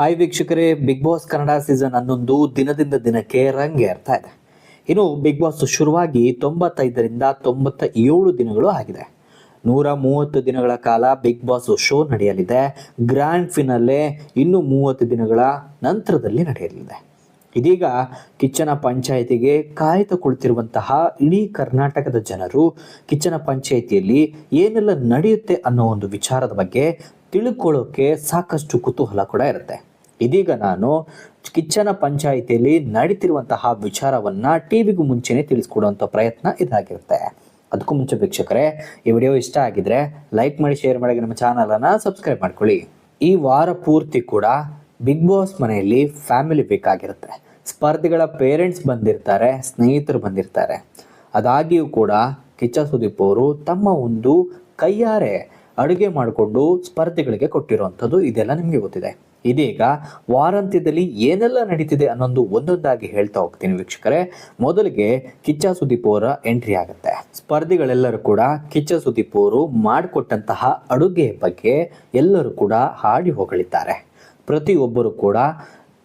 Hi ವೀಕ್ಷಕರೇ big boss Kannada season ಹನ್ನೊಂದು ದಿನದಿಂದ ದಿನಕ್ಕೆ ರಂಗೇರ್ತಾ ಇದೆ. ಇನ್ನು ಬಿಗ್ ಬಾಸ್ ಶುರುವಾಗಿ ತೊಂಬತ್ತೈದರಿಂದ ತೊಂಬತ್ತ ಏಳು ದಿನಗಳು ಆಗಿದೆ. ನೂರ ಮೂವತ್ತು ದಿನಗಳ ಕಾಲ ಬಿಗ್ ಬಾಸ್ ಶೋ ನಡೆಯಲಿದೆ. ಗ್ರ್ಯಾಂಡ್ ಫಿನಲ್ಲೇ ಇನ್ನು ಮೂವತ್ತು ದಿನಗಳ ನಂತರದಲ್ಲಿ ನಡೆಯಲಿದೆ. ಇದೀಗ ಕಿಚ್ಚನ ಪಂಚಾಯಿತಿಗೆ ಕಾಯ್ದು ಕುಳಿತಿರುವಂತಹ ಇಡೀ ಕರ್ನಾಟಕದ ಜನರು ಕಿಚ್ಚನ ಪಂಚಾಯಿತಿಯಲ್ಲಿ ಏನೆಲ್ಲ ನಡೆಯುತ್ತೆ ಅನ್ನೋ ಒಂದು ವಿಚಾರದ ಬಗ್ಗೆ ತಿಳ್ಕೊಳ್ಳೋಕೆ ಸಾಕಷ್ಟು ಕುತೂಹಲ ಕೂಡ ಇರುತ್ತೆ. ಇದೀಗ ನಾನು ಕಿಚ್ಚನ ಪಂಚಾಯಿತಿಯಲ್ಲಿ ನಡೀತಿರುವಂತಹ ವಿಚಾರವನ್ನ ಟಿವಿಗೂ ಮುಂಚೆನೆ ತಿಳಿಸ್ಕೊಡುವಂಥ ಪ್ರಯತ್ನ ಇದಾಗಿರುತ್ತೆ. ಅದಕ್ಕೂ ಮುಂಚೆ ವೀಕ್ಷಕರೇ, ಈ ವಿಡಿಯೋ ಇಷ್ಟ ಆಗಿದ್ರೆ ಲೈಕ್ ಮಾಡಿ, ಶೇರ್ ಮಾಡಿ, ನಮ್ಮ ಚಾನಲನ್ನು ಸಬ್ಸ್ಕ್ರೈಬ್ ಮಾಡ್ಕೊಳ್ಳಿ. ಈ ವಾರ ಪೂರ್ತಿ ಕೂಡ ಬಿಗ್ ಬಾಸ್ ಮನೆಯಲ್ಲಿ ಫ್ಯಾಮಿಲಿ ಬೇಕಾಗಿರುತ್ತೆ. ಸ್ಪರ್ಧಿಗಳ ಪೇರೆಂಟ್ಸ್ ಬಂದಿರ್ತಾರೆ, ಸ್ನೇಹಿತರು ಬಂದಿರ್ತಾರೆ. ಅದಾಗಿಯೂ ಕೂಡ ಕಿಚ್ಚ ಸುದೀಪ್ ಅವರು ತಮ್ಮ ಒಂದು ಕೈಯಾರೆ ಅಡುಗೆ ಮಾಡಿಕೊಂಡು ಸ್ಪರ್ಧಿಗಳಿಗೆ ಕೊಟ್ಟಿರುವಂಥದ್ದು ಇದೆಲ್ಲ ನಿಮಗೆ ಗೊತ್ತಿದೆ. ಇದೀಗ ವಾರಾಂತ್ಯದಲ್ಲಿ ಏನೆಲ್ಲ ನಡೀತಿದೆ ಅನ್ನೊಂದು ಒಂದೊಂದಾಗಿ ಹೇಳ್ತಾ ಹೋಗ್ತೀನಿ ವೀಕ್ಷಕರೇ. ಮೊದಲಿಗೆ ಕಿಚ್ಚ ಸುದೀಪ್ ಅವರ ಎಂಟ್ರಿ ಆಗುತ್ತೆ. ಸ್ಪರ್ಧಿಗಳೆಲ್ಲರೂ ಕೂಡ ಕಿಚ್ಚ ಸುದೀಪ್ ಅವರು ಮಾಡಿಕೊಟ್ಟಂತಹ ಅಡುಗೆ ಬಗ್ಗೆ ಎಲ್ಲರೂ ಕೂಡ ಹಾಡಿ ಹೊಗಳಿದ್ದಾರೆ. ಪ್ರತಿಯೊಬ್ಬರು ಕೂಡ,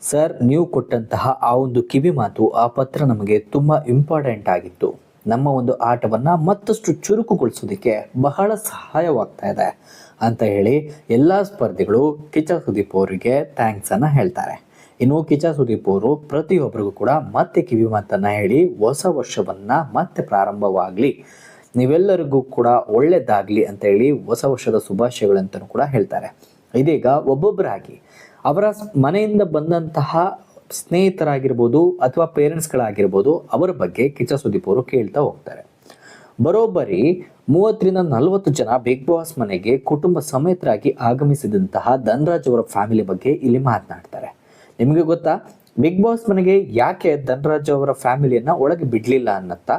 ಸರ್, ನೀವು ಕೊಟ್ಟಂತಹ ಆ ಒಂದು ಕಿವಿ ಮಾತು, ಆ ಪತ್ರ ನಮಗೆ ತುಂಬ ಇಂಪಾರ್ಟೆಂಟ್ ಆಗಿತ್ತು. ನಮ್ಮ ಒಂದು ಆಟವನ್ನು ಮತ್ತಷ್ಟು ಚುರುಕುಗೊಳಿಸೋದಕ್ಕೆ ಬಹಳ ಸಹಾಯವಾಗ್ತಾ ಇದೆ ಅಂತ ಹೇಳಿ ಎಲ್ಲ ಸ್ಪರ್ಧಿಗಳು ಕಿಚ್ಚ ಸುದೀಪ್ ಅವರಿಗೆ ಥ್ಯಾಂಕ್ಸನ್ನು ಹೇಳ್ತಾರೆ. ಇನ್ನು ಕಿಚ್ಚ ಸುದೀಪ್ ಅವರು ಪ್ರತಿಯೊಬ್ಬರಿಗೂ ಕೂಡ ಮತ್ತೆ ಕಿವಿ ಮಾತನ್ನು ಹೇಳಿ ಹೊಸ ವರ್ಷವನ್ನು ಮತ್ತೆ ಪ್ರಾರಂಭವಾಗಲಿ. ನೀವೆಲ್ಲರಿಗೂ ಕೂಡ ಒಳ್ಳೆಯದಾಗಲಿ ಅಂತ ಹೇಳಿ ಹೊಸ ವರ್ಷದ ಶುಭಾಶಯಗಳಂತಲೂ ಕೂಡ ಹೇಳ್ತಾರೆ. ಇದೀಗ ಒಬ್ಬೊಬ್ಬರಾಗಿ ಅವರ ಮನೆಯಿಂದ ಬಂದಂತಹ ಸ್ನೇಹಿತರಾಗಿರ್ಬೋದು ಅಥವಾ ಪೇರೆಂಟ್ಸ್ಗಳಾಗಿರ್ಬೋದು ಅವರ ಬಗ್ಗೆ ಕಿಚ್ಚ ಸುದೀಪ್ ಅವರು ಕೇಳ್ತಾ ಹೋಗ್ತಾರೆ. ಬರೋಬ್ಬರಿ ಮೂವತ್ತರಿಂದ ನಲವತ್ತು ಜನ ಬಿಗ್ ಬಾಸ್ ಮನೆಗೆ ಕುಟುಂಬ ಸಮೇತರಾಗಿ ಆಗಮಿಸಿದಂತಹ ಧನ್ರಾಜ್ ಅವರ ಫ್ಯಾಮಿಲಿ ಬಗ್ಗೆ ಇಲ್ಲಿ ಮಾತನಾಡ್ತಾರೆ. ನಿಮಗೆ ಗೊತ್ತಾ? ಬಿಗ್ ಬಾಸ್ ಮನೆಗೆ ಯಾಕೆ ಧನ್ರಾಜ್ ಅವರ ಫ್ಯಾಮಿಲಿಯನ್ನ ಒಳಗೆ ಬಿಡಲಿಲ್ಲ ಅನ್ನತ್ತಾ?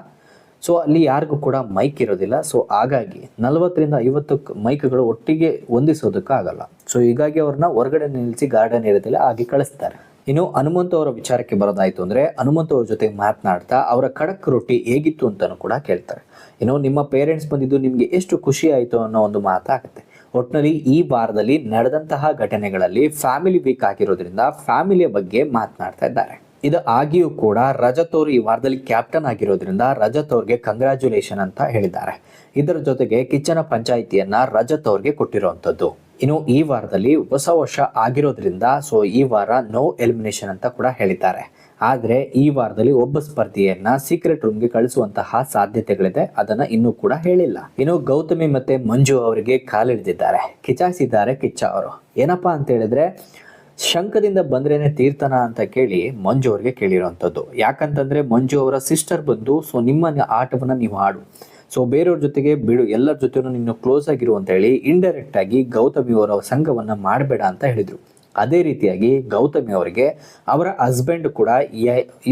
ಸೊ ಅಲ್ಲಿ ಯಾರಿಗೂ ಕೂಡ ಮೈಕ್ ಇರೋದಿಲ್ಲ. ಸೊ ಹಾಗಾಗಿ ನಲವತ್ತರಿಂದ ಐವತ್ತು ಮೈಕ್ಗಳು ಒಟ್ಟಿಗೆ ಹೊಂದಿಸೋದಕ್ಕಾಗಲ್ಲ. ಸೊ ಹೀಗಾಗಿ ಅವ್ರನ್ನ ಹೊರಗಡೆ ನಿಲ್ಲಿಸಿ ಗಾರ್ಡನ್ ಇರೋದಿಲ್ಲ ಹಾಗೆ ಕಳಿಸ್ತಾರೆ. ಇನ್ನು ಹನುಮಂತ ಅವರ ವಿಚಾರಕ್ಕೆ ಬರೋದಾಯ್ತು ಅಂದ್ರೆ ಹನುಮಂತ ಅವ್ರ ಜೊತೆ ಮಾತನಾಡ್ತಾ ಅವರ ಖಡಕ್ ರೊಟ್ಟಿ ಹೇಗಿತ್ತು ಅಂತಾನು ಕೂಡ ಕೇಳ್ತಾರೆ. ಇನ್ನು ನಿಮ್ಮ ಪೇರೆಂಟ್ಸ್ ಬಂದಿದ್ದು ನಿಮ್ಗೆ ಎಷ್ಟು ಖುಷಿ ಆಯಿತು ಅನ್ನೋ ಒಂದು ಮಾತಾಗುತ್ತೆ. ಒಟ್ಟಿನಲ್ಲಿ ಈ ವಾರದಲ್ಲಿ ನಡೆದಂತಹ ಘಟನೆಗಳಲ್ಲಿ ಫ್ಯಾಮಿಲಿ ವೀಕ್ ಆಗಿರೋದ್ರಿಂದ ಫ್ಯಾಮಿಲಿಯ ಬಗ್ಗೆ ಮಾತನಾಡ್ತಾ ಇದ್ದಾರೆ. ಇದು ಆಗಿಯೂ ಕೂಡ ರಜತ್ ಅವರು ಈ ವಾರದಲ್ಲಿ ಕ್ಯಾಪ್ಟನ್ ಆಗಿರೋದ್ರಿಂದ ರಜತ್ ಅವ್ರಿಗೆ ಕಂಗ್ರ್ಯಾಚುಲೇಷನ್ ಅಂತ ಹೇಳಿದ್ದಾರೆ. ಇದರ ಜೊತೆಗೆ ಕಿಚ್ಚನ ಪಂಚಾಯಿತಿಯನ್ನ ರಜತ್ ಅವ್ರಿಗೆ ಕೊಟ್ಟಿರುವಂಥದ್ದು ಇನ್ನು ಈ ವಾರದಲ್ಲಿ ಹೊಸ ವರ್ಷ ಆಗಿರೋದ್ರಿಂದ ಸೊ ಈ ವಾರ ನೋ ಎಲಿಮಿನೇಷನ್ ಅಂತ ಕೂಡ ಹೇಳಿದ್ದಾರೆ. ಆದರೆ ಈ ವಾರದಲ್ಲಿ ಒಬ್ಬ ಸ್ಪರ್ಧಿಯನ್ನ ಸೀಕ್ರೆಟ್ ರೂಮ್ಗೆ ಕಳಿಸುವಂತಹ ಸಾಧ್ಯತೆಗಳಿದೆ, ಅದನ್ನ ಇನ್ನೂ ಕೂಡ ಹೇಳಿಲ್ಲ. ಇನ್ನು ಗೌತಮಿ ಮತ್ತೆ ಮಂಜು ಅವರಿಗೆ ಕಾಲಿಳಿದಿದ್ದಾರೆ. ಕಿಚಾಯಿಸಿದ್ದಾರೆ ಕಿಚ್ಚ ಅವರು. ಏನಪ್ಪಾ ಅಂತ ಹೇಳಿದ್ರೆ ಶಂಕದಿಂದ ಬಂದ್ರೇನೆ ತೀರ್ಥನ ಅಂತ ಕೇಳಿ ಮಂಜು ಅವ್ರಿಗೆ ಕೇಳಿರುವಂಥದ್ದು ಯಾಕಂತಂದ್ರೆ ಮಂಜು ಅವರ ಸಿಸ್ಟರ್ ಬಂದು ಸೊ ನಿಮ್ಮ ಆಟವನ್ನ ನೀವು ಆಡು. ಸೊ ಬೇರೆಯವ್ರ ಜೊತೆಗೆ ಬಿಡು, ಎಲ್ಲರ ಜೊತೆನೂ ನೀನು ಕ್ಲೋಸ್ ಆಗಿರು ಅಂತ ಹೇಳಿ ಇಂಡೈರೆಕ್ಟ್ ಆಗಿ ಗೌತಮಿ ಅವರ ಸಂಘವನ್ನ ಮಾಡಬೇಡ ಅಂತ ಹೇಳಿದ್ರು. ಅದೇ ರೀತಿಯಾಗಿ ಗೌತಮಿ ಅವರಿಗೆ ಅವರ ಹಸ್ಬೆಂಡ್ ಕೂಡ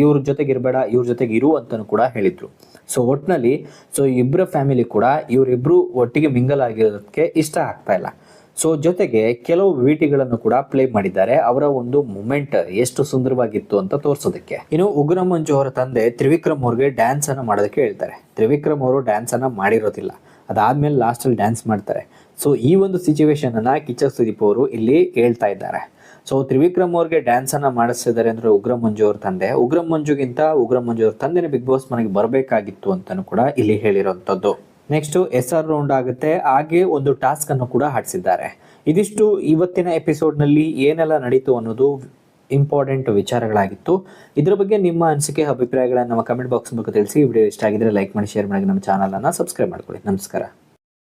ಇವ್ರ ಜೊತೆಗೆ ಇರಬೇಡ, ಇವ್ರ ಜೊತೆಗೆ ಇರು ಅಂತಲೂ ಕೂಡ ಹೇಳಿದ್ರು. ಸೊ ಒಟ್ಟಿನಲ್ಲಿ ಸೊ ಇಬ್ಬರ ಫ್ಯಾಮಿಲಿ ಕೂಡ ಇವರಿಬ್ರು ಒಟ್ಟಿಗೆ ಮಿಂಗಲ್ ಆಗಿರೋದಕ್ಕೆ ಇಷ್ಟ ಆಗ್ತಾ ಇಲ್ಲ. ಸೊ ಜೊತೆಗೆ ಕೆಲವು ವಿಟಿಗಳನ್ನು ಕೂಡ ಪ್ಲೇ ಮಾಡಿದ್ದಾರೆ. ಅವರ ಒಂದು ಮೂಮೆಂಟ್ ಎಷ್ಟು ಸುಂದರವಾಗಿತ್ತು ಅಂತ ತೋರಿಸೋದಕ್ಕೆ. ಇನ್ನು ಉಗ್ರ ಮಂಜು ಅವರ ತಂದೆ ತ್ರಿವಿಕ್ರಮ್ ಅವ್ರಿಗೆ ಡ್ಯಾನ್ಸ್ ಅನ್ನ ಮಾಡೋದಕ್ಕೆ ಹೇಳ್ತಾರೆ. ತ್ರಿವಿಕ್ರಮ್ ಅವರು ಡ್ಯಾನ್ಸ್ ಅನ್ನ ಮಾಡಿರೋದಿಲ್ಲ. ಅದಾದ್ಮೇಲೆ ಲಾಸ್ಟ್ ಅಲ್ಲಿ ಡ್ಯಾನ್ಸ್ ಮಾಡ್ತಾರೆ. ಸೊ ಈ ಒಂದು ಸಿಚುವೇಶನ್ ಅನ್ನ ಕಿಚಕ್ ಸುದೀಪ್ ಅವರು ಇಲ್ಲಿ ಹೇಳ್ತಾ ಇದ್ದಾರೆ. ಸೊ ತ್ರಿವಿಕ್ರಮ್ ಅವ್ರಿಗೆ ಡ್ಯಾನ್ಸ್ ಅನ್ನ ಮಾಡಿಸಿದ್ದಾರೆ ಅಂದ್ರೆ ಉಗ್ರ ಮಂಜು ಅವ್ರ ತಂದೆ. ಉಗ್ರ ಮಂಜುಗಿಂತ ಉಗ್ರ ಮಂಜು ಅವ್ರ ತಂದೆನೇ ಬಿಗ್ ಬಾಸ್ ಮನೆಗೆ ಬರಬೇಕಾಗಿತ್ತು ಅಂತಾನು ಕೂಡ ಇಲ್ಲಿ ಹೇಳಿರೋಂಥದ್ದು. ನೆಕ್ಸ್ಟ್ ಎಸ್ ಆರ್ ರೌಂಡ್ ಆಗುತ್ತೆ. ಹಾಗೆ ಒಂದು ಟಾಸ್ಕ್ ಅನ್ನು ಕೂಡ ಹಾಡಿಸಿದ್ದಾರೆ. ಇದಿಷ್ಟು ಇವತ್ತಿನ ಎಪಿಸೋಡ್ನಲ್ಲಿ ಏನೆಲ್ಲ ನಡೀತು ಅನ್ನೋದು ಇಂಪಾರ್ಟೆಂಟ್ ವಿಚಾರಗಳಾಗಿತ್ತು. ಇದ್ರ ಬಗ್ಗೆ ನಿಮ್ಮ ಅನಿಸಿಕೆ, ಅಭಿಪ್ರಾಯಗಳನ್ನು ನಮ್ಮ ಕಮೆಂಟ್ ಬಾಕ್ಸ್ ಮೂಲಕ ತಿಳಿಸಿ. ವಿಡಿಯೋ ಇಷ್ಟ ಆಗಿದ್ರೆ ಲೈಕ್ ಮಾಡಿ ಶೇರ್ ಮಾಡಿ, ನಮ್ಮ ಚಾನಲ್ ಅನ್ನ ಸಬ್ಸ್ಕ್ರೈಬ್ ಮಾಡ್ಕೊಳ್ಳಿ. ನಮಸ್ಕಾರ.